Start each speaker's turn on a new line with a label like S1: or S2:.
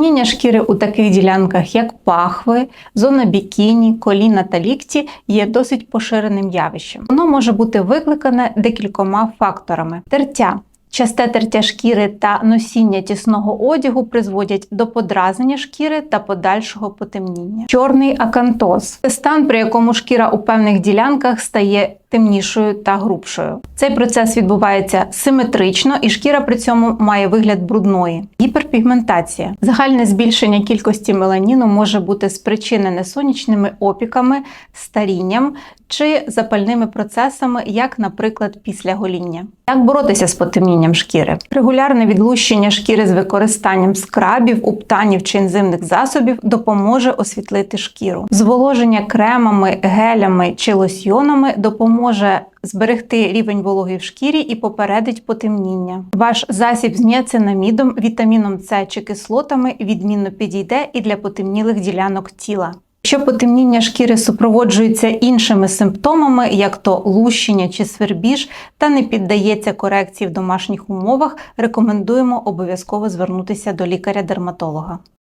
S1: Потемніння шкіри у таких ділянках, як пахви, зона бікіні, коліна та лікті, є досить поширеним явищем. Воно може бути викликане декількома факторами: тертя. Часте тертя шкіри та носіння тісного одягу призводять до подразнення шкіри та подальшого потемніння. Чорний акантоз це стан, при якому шкіра у певних ділянках стає темнішою та грубшою. Цей процес відбувається симетрично, і шкіра при цьому має вигляд брудної. Гіперпігментація. Загальне збільшення кількості меланіну може бути спричинене сонячними опіками, старінням чи запальними процесами, як, наприклад, після гоління. Як боротися з потемнінням шкіри? Регулярне відлущення шкіри з використанням скрабів, уптанів чи ензимних засобів допоможе освітлити шкіру. Зволоження кремами, гелями чи лосьйонами допоможе зберегти рівень вологи в шкірі і попередить потемніння. Ваш засіб з ніацинамідом, вітаміном С чи кислотами відмінно підійде і для потемнілих ділянок тіла. Якщо потемніння шкіри супроводжується іншими симптомами, як то лущення чи свербіж, та не піддається корекції в домашніх умовах, рекомендуємо обов'язково звернутися до лікаря-дерматолога.